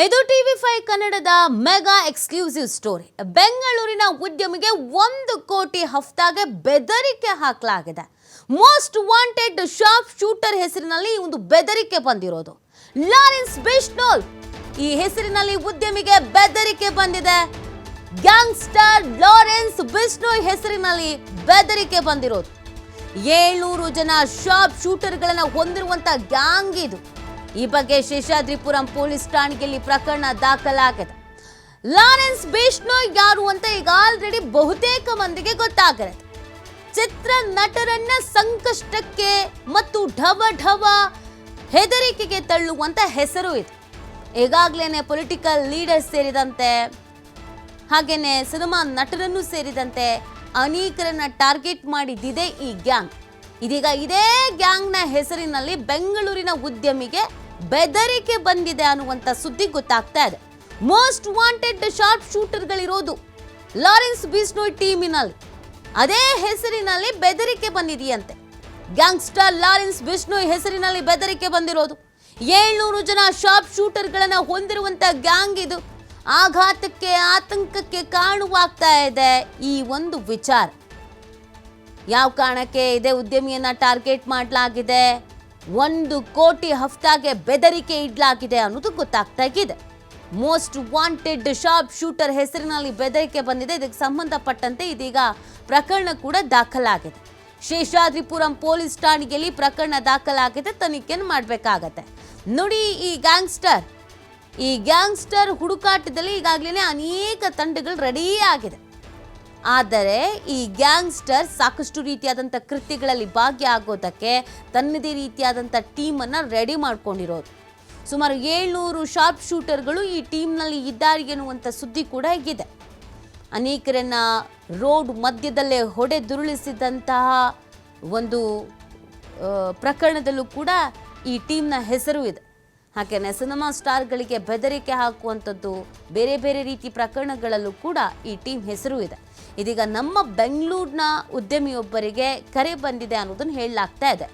ಇದು TV five ಕನ್ನಡದ mega exclusive story. ಬೆಂಗಳೂರಿನ ಉದ್ಯಮಿಗೆ ಒಂದು ಕೋಟಿ ಹಫ್ತಾಗೆ ಬೆದರಿಕೆ ಹಾಕಲಾಗಿದೆ. ಮೋಸ್ಟ್ ವಾಂಟೆಡ್ ಶಾರ್ಪ್ ಶೂಟರ್ ಹೆಸರಿನಲ್ಲಿ ಒಂದು ಬೆದರಿಕೆ ಬಂದಿರೋದು. ಲಾರೆನ್ಸ್ ಬಿಷ್ಣೋಲ್ ಈ ಹೆಸರಿನಲ್ಲಿ ಉದ್ಯಮಿಗೆ ಬೆದರಿಕೆ ಬಂದಿದೆ. ಗ್ಯಾಂಗ್ಸ್ಟರ್ ಲಾರೆನ್ಸ್ ಬಿಷ್ಣೋಲ್ ಹೆಸರಿನಲ್ಲಿ ಬೆದರಿಕೆ ಬಂದಿರೋದು. ಏಳ್ನೂರು ಜನ ಶಾಪ್ ಶೂಟರ್ಗಳನ್ನು ಹೊಂದಿರುವಂತ ಗ್ಯಾಂಗ್ ಇದು. ಈ ಬಗ್ಗೆ ಶೇಷಾದ್ರಿಪುರಂ ಪೊಲೀಸ್ ಠಾಣೆಯಲ್ಲಿ ಪ್ರಕರಣ ದಾಖಲಾಗಿದೆ. ಲಾರೆನ್ಸ್ ಬಿಷ್ಣೋಯ್ ಯಾರು ಅಂತ ಈಗ ಆಲ್ರೆಡಿ ಬಹುತೇಕ ಮಂದಿಗೆ ಗೊತ್ತಾಗಿರುತ್ತೆ ಚಿತ್ರ ನಟರನ್ನ ಸಂಕಷ್ಟಕ್ಕೆ ಮತ್ತು ಢವ ಢವ ಹೆದರಿಕೆಗೆ ತಳ್ಳುವಂತ ಹೆಸರು ಇದು. ಈಗಾಗಲೇ ಪೊಲಿಟಿಕಲ್ ಲೀಡರ್ಸ್ ಸೇರಿದಂತೆ, ಹಾಗೇನೆ ಸಿನಿಮಾ ನಟರನ್ನು ಸೇರಿದಂತೆ ಅನೇಕರನ್ನ ಟಾರ್ಗೆಟ್ ಮಾಡಿದ್ದಿದೆ ಈ ಗ್ಯಾಂಗ್ ಇದೀಗ ಇದೇ ಗ್ಯಾಂಗ್ನ ಹೆಸರಿನಲ್ಲಿ ಬೆಂಗಳೂರಿನ ಉದ್ಯಮಿಗೆ ಬೆದರಿಕೆ ಬಂದಿದೆ ಅನ್ನುವಂಥ ಸುದ್ದಿ ಗೊತ್ತಾಗ್ತಾ ಇದೆ. ಮೋಸ್ಟ್ ವಾಂಟೆಡ್ ಶಾರ್ಪ್ ಶೂಟರ್ಗಳಿರೋದು ಲಾರೆನ್ಸ್ ಬಿಸ್ನೋಯ್ ಟೀಮಿನಲ್ಲಿ. ಅದೇ ಹೆಸರಿನಲ್ಲಿ ಬೆದರಿಕೆ ಬಂದಿದೆಯಂತೆ. ಗ್ಯಾಂಗ್ಸ್ಟರ್ ಲಾರೆನ್ಸ್ ಬಿಸ್ನೋಯ್ ಹೆಸರಿನಲ್ಲಿ ಬೆದರಿಕೆ ಬಂದಿರೋದು. ಏಳ್ನೂರು ಜನ ಶಾರ್ಪ್ ಶೂಟರ್ಗಳನ್ನು ಹೊಂದಿರುವಂತ ಗ್ಯಾಂಗ್ ಇದು. ಆಘಾತಕ್ಕೆ, ಆತಂಕಕ್ಕೆ ಕಾರಣವಾಗ್ತಾ ಇದೆ ಈ ಒಂದು ವಿಚಾರ. ಯಾವ ಕಾರಣಕ್ಕೆ ಇದೇ ಉದ್ಯಮಿಯನ್ನ ಟಾರ್ಗೆಟ್ ಮಾಡಲಾಗಿದೆ? ಒಂದು ಕೋಟಿ ಹಫ್ತಾಗೆ ಬೆದರಿಕೆ ಇಡ್ಲಾಗಿದೆ ಅನ್ನೋದು ಗೊತ್ತಾಗ್ತಾ ಇದೆ. ಮೋಸ್ಟ್ ವಾಂಟೆಡ್ ಶಾರ್ಪ್ ಶೂಟರ್ ಹೆಸರಿನಲ್ಲಿ ಬೆದರಿಕೆ ಬಂದಿದೆ. ಇದಕ್ಕೆ ಸಂಬಂಧಪಟ್ಟಂತೆ ಇದೀಗ ಪ್ರಕರಣ ಕೂಡ ದಾಖಲಾಗಿದೆ. ಶೇಷಾದ್ರಿಪುರಂ ಪೊಲೀಸ್ ಠಾಣೆಯಲ್ಲಿ ಪ್ರಕರಣ ದಾಖಲಾಗಿದೆ. ತನಿಖೆಯನ್ನು ಮಾಡಬೇಕಾಗತ್ತೆ. ನೋಡಿ ಈ ಗ್ಯಾಂಗ್ಸ್ಟರ್. ಈ ಗ್ಯಾಂಗ್ಸ್ಟರ್ ಹುಡುಕಾಟದಲ್ಲಿ ಈಗಾಗಲೇ ಅನೇಕ ತಂಡಗಳು ರೆಡಿ ಆಗಿದೆ. ಆದರೆ ಈ ಗ್ಯಾಂಗ್ಸ್ಟರ್ ಸಾಕಷ್ಟು ರೀತಿಯಾದಂಥ ಕೃತ್ಯಗಳಲ್ಲಿ ಭಾಗಿಯಾಗೋದಕ್ಕೆ ತನ್ನದೇ ರೀತಿಯಾದಂಥ ಟೀಮನ್ನು ರೆಡಿ ಮಾಡ್ಕೊಂಡಿರೋದು ಸುಮಾರು ಏಳ್ನೂರು ಶಾರ್ಪ್ ಶೂಟರ್ಗಳು ಈ ಟೀಮ್ನಲ್ಲಿ ಇದ್ದಾರೆ ಎನ್ನುವಂಥ ಸುದ್ದಿ ಕೂಡ ಇದೆ. ಅನೇಕರನ್ನ ರೋಡ್ ಮಧ್ಯದಲ್ಲೇ ಹೊಡೆದುರುಳಿಸಿದಂತಹ ಒಂದು ಪ್ರಕರಣದಲ್ಲೂ ಕೂಡ ಈ ಟೀಮ್ನ ಹೆಸರು ಇದೆ. ಹಾಗೆಯೇ ಸಿನಿಮಾ ಸ್ಟಾರ್ಗಳಿಗೆ ಬೆದರಿಕೆ ಹಾಕುವಂಥದ್ದು ಬೇರೆ ಬೇರೆ ರೀತಿ ಪ್ರಕರಣಗಳಲ್ಲೂ ಕೂಡ ಈ ಟೀಮ್ ಹೆಸರು ಇದೆ. ಇದೀಗ ನಮ್ಮ ಬೆಂಗಳೂರಿನ ಉದ್ಯಮಿಯೊಬ್ಬರಿಗೆ ಕರೆ ಬಂದಿದೆ ಅನ್ನೋದನ್ನು ಹೇಳಲಾಗ್ತಾ ಇದೆ.